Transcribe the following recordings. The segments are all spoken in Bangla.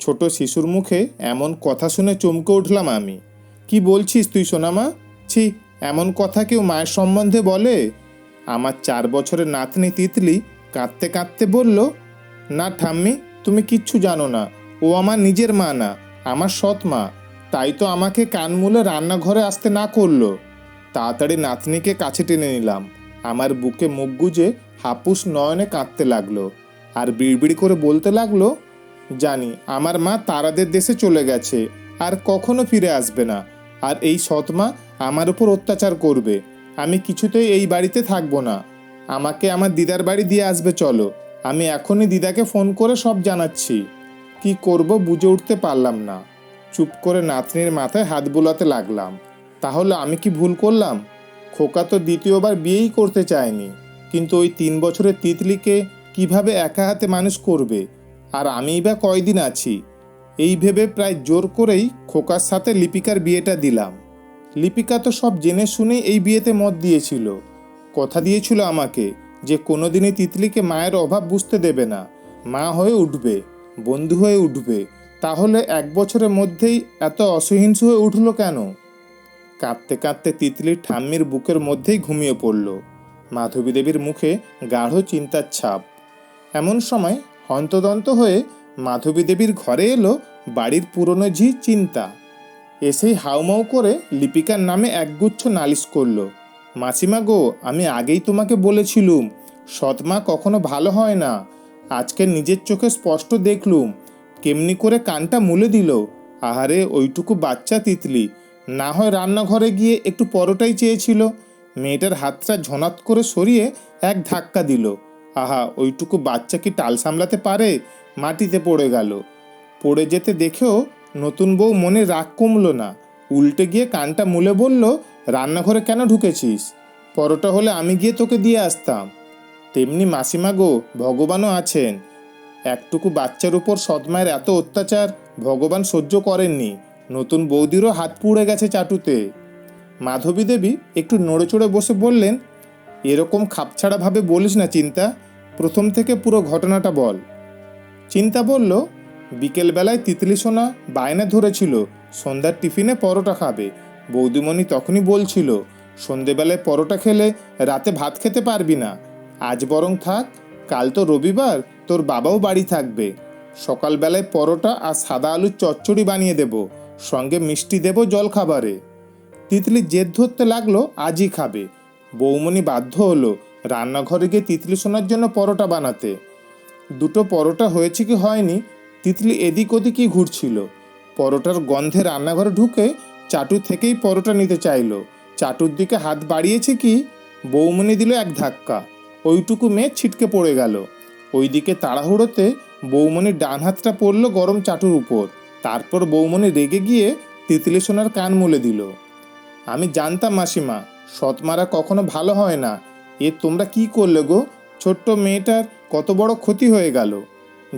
ছোট শিশুর মুখে এমন কথা শুনে চমকে উঠলাম আমি। কি বলছিস তুই সোনামা? ছি, এমন কথা কেউ মায়ের সম্বন্ধে বলে? আমার চার বছরের নাতনি তিতলি কাঁদতে কাঁদতে বলল, না ঠাম্মি, তুমি কিচ্ছু জানো না। ও আমার নিজের মা না, আমার সৎ মা। তাই তো আমাকে কান মুলে রান্নাঘরে আসতে না করল। তাড়াতাড়ি নাতনিকে কাছে টেনে নিলাম। আমার বুকে মুখ গুজে হাপুস নয়নে কাঁদতে লাগল আর বিড়বিড় করে বলতে লাগল জানি, আমার মা তারাদের দেশে চলে গেছে, আর কখনো ফিরে আসবে না। আর এই সৎ মা আমার উপর অত্যাচার করবে। আমি কিছুতেই এই বাড়িতে থাকব না। আমাকে আমার দিদার বাড়ি দিয়ে আসবে, চলো। আমি এখনই দিদাকে ফোন করে সব জানাচ্ছি। কি করব বুঝে উঠতে পারলাম না। চুপ করে নাতনির মাথায় হাত বোলাতে লাগলাম। তাহলে আমি কি ভুল করলাম? খোকা তো দ্বিতীয়বার বিয়েই করতে চায়নি। কিন্তু ওই তিন বছরের তিতলিকে কীভাবে একা হাতে মানুষ করবে? আর আমিই বা কয়দিন আছি? এই ভেবে প্রায় জোর করেই খোকার সাথে লিপিকার বিয়েটা দিলাম। লিপিকা তো সব জেনে শুনেই এই বিয়েতে মত দিয়েছিল। কথা দিয়েছিল আমাকে যে কোনোদিনই তিতলিকে মায়ের অভাব বুঝতে দেবে না। মা হয়ে উঠবে, বন্ধু হয়ে উঠবে, তাহলে এক বছরের মধ্যেই এত অসহিংস হয়ে উঠল কেন? কাঁদতে কাঁদতে তিতলির ঠাম্মির বুকের মধ্যেই ঘুমিয়ে পড়ল। মাধবী দেবীর মুখে গাঢ় চিন্তার ছাপ। এমন সময় হন্তদন্ত হয়ে মাধবী দেবীর ঘরে এলো বাড়ির পুরনো ঝি চিন্তা। এসেই হাউমাউ করে লিপিকার নামে একগুচ্ছ নালিশ করল। মাসিমা গো, আমি আগেই তোমাকে বলেছিলুম সৎমা কখনো ভালো হয় না। আজকে নিজের চোখে স্পষ্ট দেখলুম, কেমনি করে কানটা মুলে দিল। আহারে, ওইটুকু বাচ্চা তিতলি। না হয় রান্নাঘরে গিয়ে একটু পরোটাই চেয়েছিল। মেয়েটার হাতটা ঝনাত করে সরিয়ে এক ধাক্কা দিল। আহা, ওইটুকু বাচ্চা কি টাল সামলাতে পারে? মাটিতে পড়ে গেল। পড়ে যেতে দেখেও নতুন বউ মনে রাগ কমলো না। উল্টে গিয়ে কানটা মুলে বলল, রান্নাঘরে কেন ঢুকেছিস? পরোটা হলে আমি গিয়ে তোকে দিয়ে আসতাম। তেমনি মাসিমা গো, ভগবানও আছেন। একটুকু বাচ্চার উপর সৎমায়ের এত অত্যাচার ভগবান সহ্য করেননি। নতুন বৌদিরও হাত পুড়ে গেছে চাটুতে। মাধবী দেবী একটু নড়ে চড়ে বসে বললেন এরকম খাপছাড়াভাবে বলিস না চিন্তা। প্রথম থেকে পুরো ঘটনাটা বল। চিন্তা বলল, বিকেলবেলায় তিতলি সোনা বায়না ধরেছিল, সন্ধ্যার টিফিনে পরোটা খাবে। বৌদিমণি তখনই বলছিল, সন্ধেবেলায় পরোটা খেলে রাতে ভাত খেতে পারবি না। আজ বরং থাক, কাল তো রবিবার, তোর বাবাও বাড়ি থাকবে। সকালবেলায় পরোটা আর সাদা আলুর চচ্চড়ি বানিয়ে দেব, সঙ্গে মিষ্টি দেব জল খাবারে তিতলি জেদ ধরতে লাগল, আজই খাবে। বৌমণি বাধ্য হলো রান্নাঘরে গিয়ে তিতলি সোনার জন্য পরোটা বানাতে। দুটো পরোটা হয়েছে কি হয়নি, তিতলি এদিক ওদিকই ঘুরছিল। পরোটার গন্ধে রান্নাঘরে ঢুকে চাটু থেকেই পরোটা নিতে চাইলো। চাটুর দিকে হাত বাড়িয়েছে কি, বৌমণি দিল এক ধাক্কা। ওইটুকু মেয়ে ছিটকে পড়ে গেল। ওইদিকে তাড়াহুড়োতে বৌমণির ডান হাতটা পড়ল গরম চাটুর উপর। তারপর বৌমণি রেগে গিয়ে তিতলি সোনার কান মুলে দিল। আমি জানতাম মাসিমা সৎমারা কখনো ভালো হয় না। এ তোমরা কি করলে গো? ছোট্ট মেয়েটার কত বড় ক্ষতি হয়ে গেল।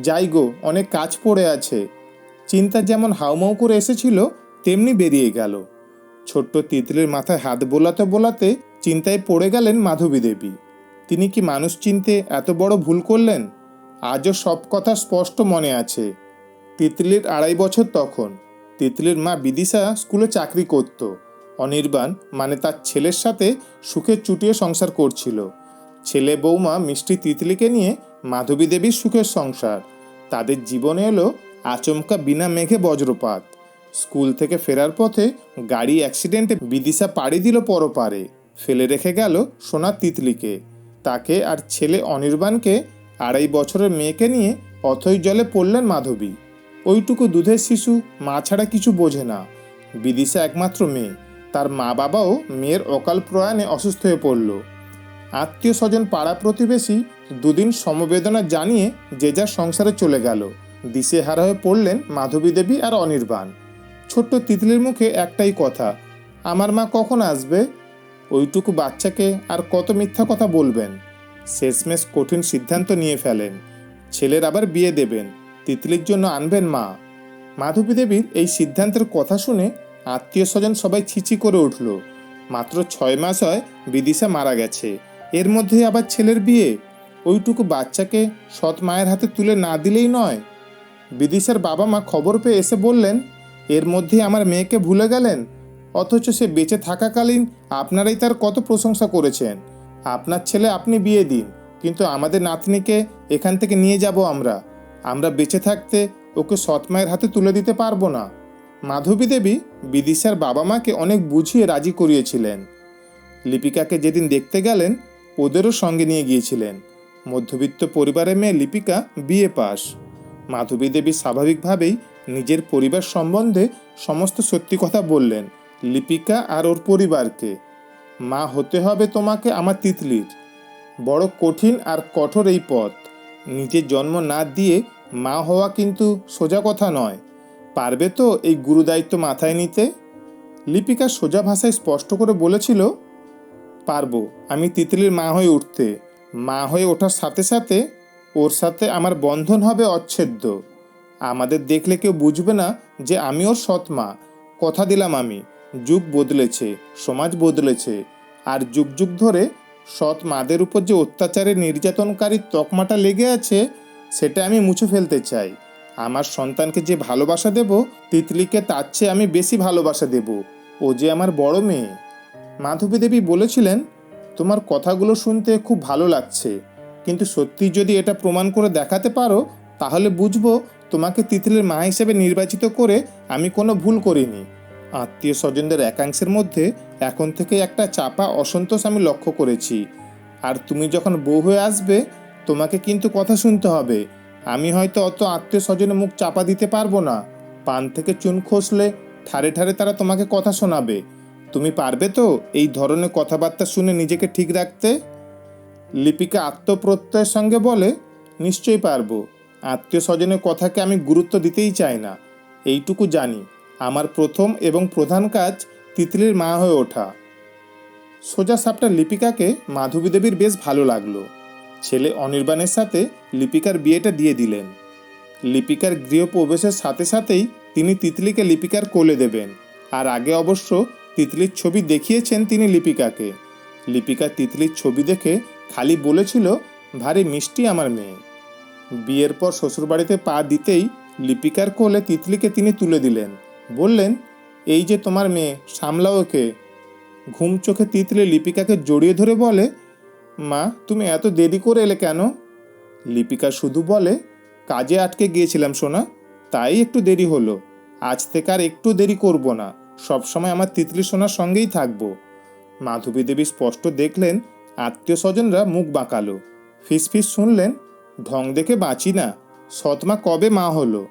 যাই গো, অনেক কাজ পড়ে আছে। চিন্তা যেমন হাউমাউ করে এসেছিল, তেমনি বেরিয়ে গেল। ছোট্ট তিতলির মাথায় হাত বোলাতে বোলাতে চিন্তায় পড়ে গেলেন মাধবী দেবী। তিনি কি মানুষ চিনতে এত বড় ভুল করলেন? আজও সব কথা স্পষ্ট মনে আছে। তিতলির আড়াই বছর তখন। তিতলির মা বিদিশা স্কুলে চাকরি করত। অনির্বাণ মানে তার ছেলের সাথে সুখে চুটিয়ে সংসার করছিল। ছেলে বৌমা মিষ্টি তিতলিকে নিয়ে মাধবী দেবীর সুখের সংসার। তাদের জীবনে এলো আচমকা বিনা মেঘে বজ্রপাত। স্কুল থেকে ফেরার পথে গাড়ি অ্যাক্সিডেন্টে বিদিশা পাড়ি দিল পরপারে। ফেলে রেখে গেল সোনার তিতলিকে। তাকে আর ছেলে অনির্বাণকে আড়াই বছরের মেয়েকে নিয়ে অথই জলে পড়লেন মাধবী। ওইটুকু দুধের শিশু মা ছাড়া কিছু বোঝে না। বিদিশা একমাত্র মেয়ে। তার মা বাবাও মেয়ের অকাল প্রয়াণে অসুস্থ হয়ে পড়ল। আত্মীয় স্বজন পাড়া প্রতিবেশী দুদিন সমবেদনা জানিয়ে যে যার সংসারে চলে গেল। দিশেহারা হয়ে পড়লেন মাধবী দেবী আর অনির্বাণ। ছোট্ট তিতলির মুখে একটাই কথা, আমার মা কখন আসবে? ওইটুকু বাচ্চাকে আর কত মিথ্যা কথা বলবেন? শেষমেশ কঠিন সিদ্ধান্ত নিয়ে ফেলেন। ছেলের আবার বিয়ে দেবেন, তিতলির জন্য আনবেন মা। মাধবী দেবীর এই সিদ্ধান্তের কথা শুনে আত্মীয় স্বজন সবাই ছিচি করে উঠল। মাত্র ছয় মাস হয় বিদিশা মারা গেছে। এর মধ্যে আবার ছেলের বিয়ে। ওইটুকু বাচ্চাকে সৎ মায়ের হাতে তুলে না দিলেই নয়। বিদিশার বাবা মা খবর পেয়ে এসে বললেন, এর মধ্যেই আমার মেয়েকে ভুলে গেলেন? অথচ সে বেঁচে থাকাকালীন আপনারাই তার কত প্রশংসা করেছেন। আপনার ছেলে আপনি বিয়ে দিন, কিন্তু আমাদের নাতনিকে এখান থেকে নিয়ে যাব আমরা। আমরা বেঁচে থাকতে ওকে সৎ মায়ের হাতে তুলে দিতে পারব না। মাধবী দেবী বিদিশার বাবা মাকে অনেক বুঝিয়ে রাজি করিয়েছিলেন। লিপিকাকে যেদিন দেখতে গেলেন, ওদেরও সঙ্গে নিয়ে গিয়েছিলেন। মধ্যবিত্ত পরিবারের মেয়ে লিপিকা বিয়ে পাস। মাধবী দেবী স্বাভাবিকভাবেই নিজের পরিবার সম্বন্ধে সমস্ত সত্যি কথা বললেন, লিপিকা আর ওর পরিবারকে। মা, হতে হবে তোমাকে আমার তিতলির। বড় কঠিন আর কঠোর এই পথ। নিজের জন্ম না দিয়ে মা হওয়া কিন্তু সোজা কথা নয়। পারবে তো এই গুরুদায়িত্ব মাথায় নিতে? লিপিকা সোজা ভাষায় স্পষ্ট করে বলেছিল, পারব। আমি তিতলির মা হয়ে উঠতে। মা হয়ে ওঠার সাথে সাথে ওর সাথে আমার বন্ধন হবে অচ্ছেদ্য। আমাদের দেখলে কেউ বুঝবে না যে আমি ওর সৎ মা। কথা দিলাম আমি। যুগ বদলেছে, সমাজ বদলেছে। আর যুগ যুগ ধরে সৎ মাদের উপর যে অত্যাচারের নির্যাতনকারী তকমাটা লেগে আছে, সেটা আমি মুছে ফেলতে চাই। আমার সন্তানকে যে ভালোবাসা দেব, তিতলিকে তার চেয়ে আমি বেশি ভালোবাসা দেব। ও যে আমার বড় মেয়ে। মাধবী দেবী বলেছিলেন, তোমার কথাগুলো শুনতে খুব ভালো লাগছে। কিন্তু সত্যি যদি এটা প্রমাণ করে দেখাতে পারো, তাহলে বুঝব তোমাকে তিতলির মা হিসেবে নির্বাচিত করে আমি কোনো ভুল করিনি। আত্মীয় স্বজনদের একাংশের মধ্যে এখন থেকে একটা চাপা অসন্তোষ আমি লক্ষ্য করেছি। আর তুমি যখন বউ হয়ে আসবে, তোমাকে কিন্তু কথা শুনতে হবে। আমি হয়তো অত আত্মীয় স্বজনের মুখ চাপা দিতে পারব না। পান থেকে চুন খসলে ঠারে ঠারে তারা তোমাকে কথা শোনাবে। তুমি পারবে তো এই ধরনের কথাবার্তা শুনে নিজেকে ঠিক রাখতে? লিপিকা আত্মপ্রত্যয়ের সঙ্গে বলে, নিশ্চয়ই পারব। আত্মীয় স্বজনের কথাকে আমি গুরুত্ব দিতেই চাই না। এইটুকু জানি। আমার প্রথম এবং প্রধান কাজ তিতলির মা হয়ে ওঠা। সোজা সাপটা লিপিকাকে মাধবী দেবীর বেশ ভালো লাগল। ছেলে অনির্বাণের সাথে লিপিকার বিয়েটা দিয়ে দিলেন। লিপিকার গৃহপ্রবেশের সাথে সাথেই তিনি তিতলিকে লিপিকার কোলে দেবেন। আর আগে অবশ্য তিতলির ছবি দেখিয়েছেন তিনি লিপিকাকে। লিপিকা তিতলির ছবি দেখে খালি বলেছিল, ভারী মিষ্টি আমার মেয়ে। বিয়ের পর শ্বশুরবাড়িতে পা দিতেই লিপিকার কোলে তিতলিকে তিনি তুলে দিলেন। বললেন, এই যে তোমার মেয়ে, সামলাও ওকে। ঘুম চোখে তিতলি লিপিকাকে জড়িয়ে ধরে বলে মা, তুমি এত দেরি করে এলে কেন? লিপিকা শুধু বলে, কাজে আটকে গিয়েছিলাম সোনা, তাই একটু দেরি হলো। আজ থেকে আর একটু দেরি করব না সবসময় আমার তিতলি সোনার সঙ্গেই থাকব। মাধবী দেবী স্পষ্ট দেখলেন আত্মীয় স্বজনরা মুখ বাঁকালো। ফিস ফিস শুনলেন, ঢং দেখে বাঁচি না, সৎমা কবে মা হলো?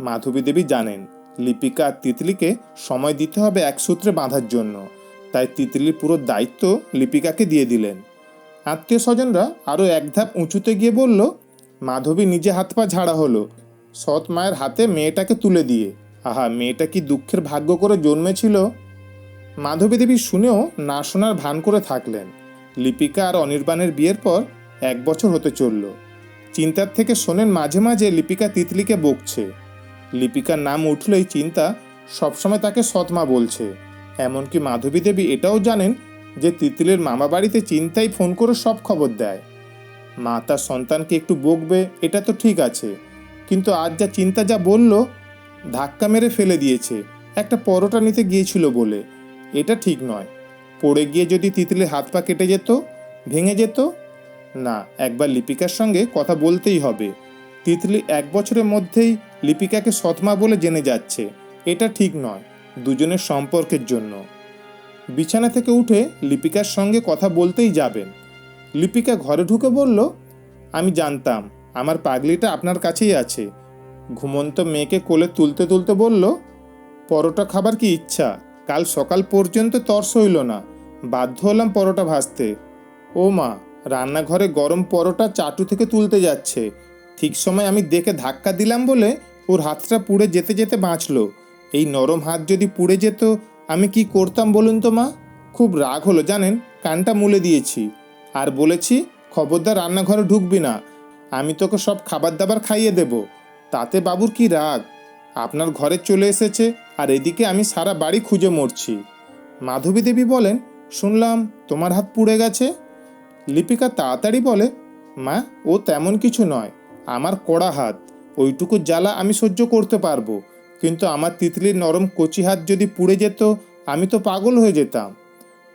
মাধবী দেবী জানেন, লিপিকা আর তিতলিকে সময় দিতে হবে এক সূত্রে বাঁধার জন্য, তাই তিতলির পুরো দায়িত্ব লিপিকাকে দিয়ে দিলেন। আত্মীয় স্বজনরা আরও এক ধাপ উঁচুতে গিয়ে বলল, মাধবী নিজে হাত পা ঝাড়া হলো। সৎ মায়ের হাতে মেয়েটাকে তুলে দিয়ে। আহা, মেয়েটা কি দুঃখের ভাগ্য করে জন্মেছিল? মাধবী দেবী শুনেও না শোনার ভান করে থাকলেন। লিপিকা আর অনির্বাণের বিয়ের পর এক বছর হতে চলল। চিন্তার থেকে শোনেন মাঝে মাঝে লিপিকা তিতলিকে বকছে। লিপিকার নাম উঠলেই চিন্তা সবসময় তাকে সৎমা বলছে। এমনকি মাধবী দেবী এটাও জানেন যে তিতলির মামা বাড়িতে চিন্তাই ফোন করে সব খবর দেয়। মা তার সন্তানকে একটু বকবে, এটা তো ঠিক আছে। কিন্তু আজ যা চিন্তা যা বলল, ধাক্কা মেরে ফেলে দিয়েছে। একটা পরোটা নিতে গিয়েছিল বলে। এটা ঠিক নয়। পড়ে গিয়ে যদি তিতলির হাত পা কেটে যেত, ভেঙে যেত? না, একবার লিপিকার সঙ্গে কথা বলতেই হবে। তিতলি এক বছরের মধ্যেই লিপিকাকে সৎমা বলে জেনে যাচ্ছে। এটা ঠিক নয়। দুজনের সম্পর্কের জন্য। বিছানা থেকে উঠে লিপিকার সঙ্গে কথা বলতেই যাবেন। লিপিকা ঘরে ঢুকে বলল, আমি জানতাম, আমার পাগলিটা আপনার কাছেই আছে। ঘুমন্ত মেয়েকে কোলে তুলতে তুলতে বলল, পরোটা খাবার কি ইচ্ছা? কাল সকাল পর্যন্ত তর্স হইল না। বাধ্য হলাম পরোটা ভাজতে। ও মা, রান্নাঘরে গরম পরোটা চাটু থেকে তুলতে যাচ্ছে। ঠিক সময় আমি দেখে ধাক্কা দিলাম বলে ওর হাতটা পুড়ে যেতে যেতে বাঁচল। এই নরম হাত যদি পুড়ে যেত আমি কি করতাম বলুন তো মা? খুব রাগ হলো, জানেন? কানটা মুলে দিয়েছি। আর বলেছি, খবরদার রান্নাঘরে ঢুকবি না। আমি তোকে সব খাবার দাবার খাইয়ে দেব। তাতে বাবুর কি রাগ? আপনার ঘরে চলে এসেছে, আর এদিকে আমি সারা বাড়ি খুঁজে মরছি। মাধবী দেবী বলেন, শুনলাম তোমার হাত পুড়ে গেছে? লিপিকা তাড়াতাড়ি বলে, মা, ও তেমন কিছু নয়। আমার কড়া হাত। ওইটুকু জ্বালা আমি সহ্য করতে পারব। কিন্তু আমার তিতলির নরম কচি হাত যদি পুড়ে যেত, আমি তো পাগল হয়ে যেতাম।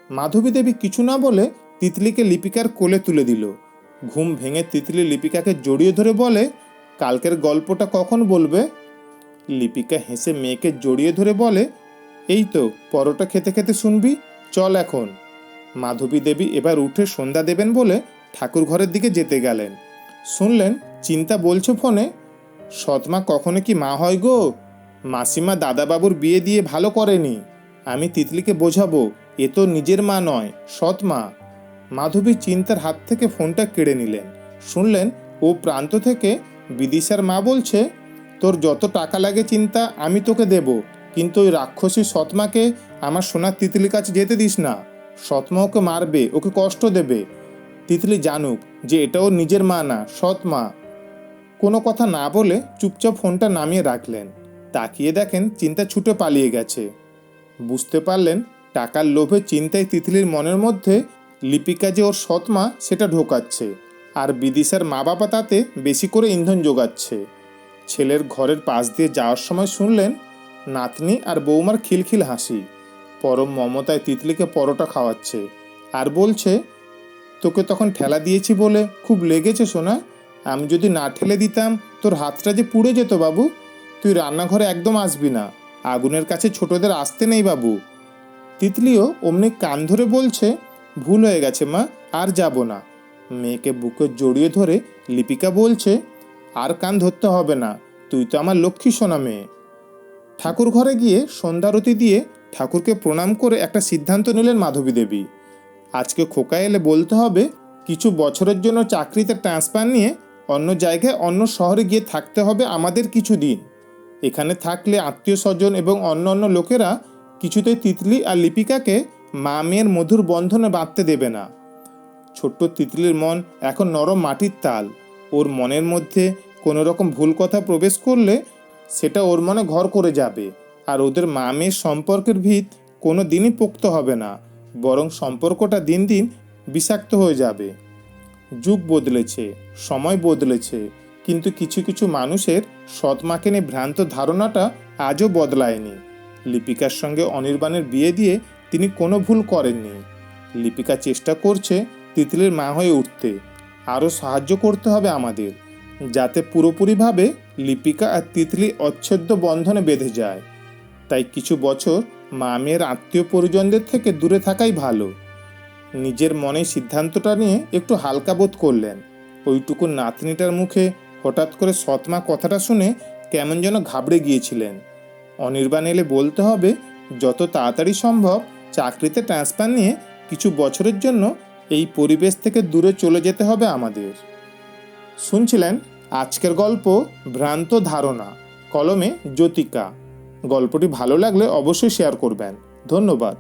মাধবী দেবী কিছু না বলে তিতলিকে লিপিকার কোলে তুলে দিল। ঘুম ভেঙে তিতলি লিপিকাকে জড়িয়ে ধরে বলে, কালকের গল্পটা কখন বলবে? লিপিকা হেসে মেয়েকে জড়িয়ে ধরে বলে, এই তো, পরোটা খেতে খেতে শুনবি, চল এখন। মাধবী দেবী এবার উঠে সন্ধ্যা দেবেন বলে ঠাকুর ঘরের দিকে যেতে গেলেন। শুনলেন, চিন্তা বলছো ফোনে? সৎমা কখনো কি মা হয় গো? মাসিমা দাদাবাবুর বিয়ে দিয়ে ভালো করেনি। আমি তিতলিকে বোঝাবো, এ তো নিজের মা নয়, সৎ মা। মাধবী চিন্তার হাত থেকে ফোনটা কেড়ে নিলেন। শুনলেন, ও প্রান্ত থেকে বিদিশার মা বলছে, তোর যত টাকা লাগে চিন্তা, আমি তোকে দেব। কিন্তু ওই রাক্ষসী সৎমাকে আমার সোনার তিতলির কাছে যেতে দিস না। সৎমা ওকে মারবে, ওকে কষ্ট দেবে। তিতলি জানুক যে এটা ওর নিজের মা না, সৎ মা। কোনো কথা না বলে চুপচাপ ফোনটা নামিয়ে রাখলেন। তাকিয়ে দেখেন চিন্তা ছুটে পালিয়ে গেছে। বুঝতে পারলেন, টাকার লোভে চিন্তায় তিতলির মনের মধ্যে লিপিকা যে ওর সৎমা সেটা ঢোকাচ্ছে। আর বিদিশার মা বাবা তাতে বেশি করে ইন্ধন যোগাচ্ছে। ছেলের ঘরের পাশ দিয়ে যাওয়ার সময় শুনলেন, নাতনি আর বৌমার খিলখিল হাসি। পরম মমতায় তিতলিকে পরোটা খাওয়াচ্ছে আর বলছে, তোকে তখন ঠেলা দিয়েছি বলে খুব লেগেছে সোনা। আমি যদি না ঠেলে দিতাম, তোর হাতটা যে পুড়ে যেত বাবু। তুই রান্নাঘরে একদম আসবি না। আগুনের কাছে ছোটদের আসতে নেই বাবু। তিতলিও অমনি কান ধরে বলছে, ভুল হয়ে গেছে মা, আর যাব না। মেয়েকে বুকে জড়িয়ে ধরে লিপিকা বলছে, আর কান ধরতে হবে না, তুই তো আমার লক্ষ্মী সোনা মেয়ে। ঠাকুর ঘরে গিয়ে সন্ধ্যারতি দিয়ে ঠাকুরকে প্রণাম করে একটা সিদ্ধান্ত নিলেন মাধবী দেবী। আজকে খোকা এলে বলতে হবে, কিছু বছরের জন্য চাকরিতে ট্রান্সফার নিয়ে অন্য জায়গায় অন্য শহরে গিয়ে থাকতে হবে আমাদের কিছু দিন। এখানে থাকলে আত্মীয় স্বজন এবং অন্য অন্য লোকেরা কিছুতেই তিতলি আর লিপিকাকে মা মেয়ের মধুর বন্ধনে বাঁধতে দেবে না। ছোট্ট তিতলির মন এখন নরম মাটির তাল। ওর মনের মধ্যে কোনো রকম ভুল কথা প্রবেশ করলে সেটা ওর মনে ঘর করে যাবে। আর ওদের মা মেয়ের সম্পর্কের ভিত কোনো দিনই পোক্ত হবে না, বরং সম্পর্কটা দিন দিন বিষাক্ত হয়ে যাবে। যুগ বদলেছে, সময় বদলেছে কিন্তু কিছু কিছু মানুষের সৎমাকে নিয়ে ভ্রান্ত ধারণাটা আজও বদলায়নি। লিপিকার সঙ্গে অনির্বাণের বিয়ে দিয়ে তিনি কোনো ভুল করেননি। লিপিকা চেষ্টা করছে তিতলির মা হয়ে উঠতে। আরও সাহায্য করতে হবে আমাদের, যাতে পুরোপুরিভাবে লিপিকা আর তিতলি অচ্ছেদ্য বন্ধনে বেঁধে যায়। তাই কিছু বছর মা মেয়ের আত্মীয় পরিজনদের থেকে দূরে থাকাই ভালো। নিজের মনে সিদ্ধান্তটা নিয়ে একটু হালকা বোধ করলেন। ওইটুকু নাতনিটার মুখে হঠাৎ করে সৎমা কথাটা শুনে কেমন যেন ঘাবড়ে গিয়েছিলেন। অনির্বাণ এলে বলতে হবে, যত তাড়াতাড়ি সম্ভব চাকরিতে ট্রান্সফার নিয়ে কিছু বছরের জন্য এই পরিবেশ থেকে দূরে চলে যেতে হবে আমাদের। শুনছিলেন আজকের গল্প ভ্রান্ত ধারণা, কলমে জ্যোতিকা। গল্পটি ভালো লাগলে অবশ্যই শেয়ার করবেন। ধন্যবাদ।